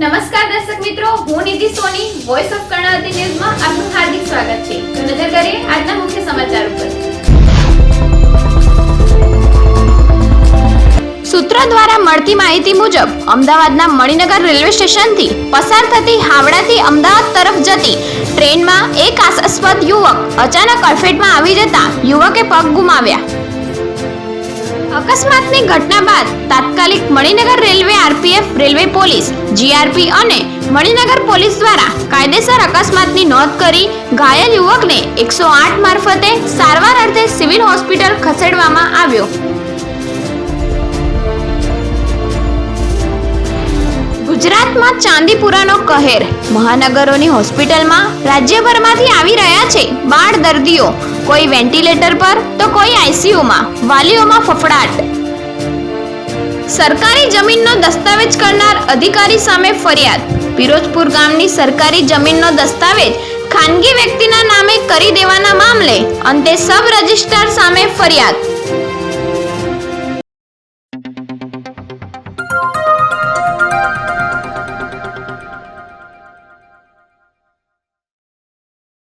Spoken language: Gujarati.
નમસ્કાર દર્શક મિત્રો, હું નિધિ સોની વોઇસ ઓફ કર્ણાવતી ન્યૂઝમાં આપનું હાર્દિક સ્વાગત છે. તો નજર કરીએ આજના મુખ્ય સમાચાર ઉપર. સૂત્રો દ્વારા મળતી માહિતી મુજબ, અમદાવાદના મણિનગર રેલવે સ્ટેશનથી પસાર થતી હાવડાથી અમદાવાદ તરફ જતી ટ્રેનમાં એક આશાસ્પદ યુવક અચાનક અડફેટમાં આવી જતા યુવકે પગ ગુમાવ્યા. અકસ્માતની ઘટના બાદ તાત્કાલિક Maninagar railway RPF, railway police, GRP અને મણિનગર પોલીસ દ્વારા કાયદેસર અકસ્માતની નોંધ કરી ઘાયલ યુવકને એકસો આઠ મારફતે સારવાર અર્થે સિવિલ હોસ્પિટલ ખસેડવામાં આવ્યો. ગુજરાતમાં ચાંદીપુરાનો કહેર. મહાનગરોની હોસ્પિટલમાં રાજ્યભરમાંથી આવી રહ્યા છે બાળ દર્દીઓ. કોઈ વેન્ટિલેટર પર તો કોઈ આઈસીયુમાં વાલીઓમાં ફફડાટ. સરકારી જમીનનો દસ્તાવેજ કરનાર અધિકારી સામે ફરિયાદ. ફિરોજપુર ગામની સરકારી જમીનનો દસ્તાવેજ ખાનગી વ્યક્તિના નામે કરી દેવાના મામલે અંતે સબ રજિસ્ટ્રાર સામે ફરિયાદ.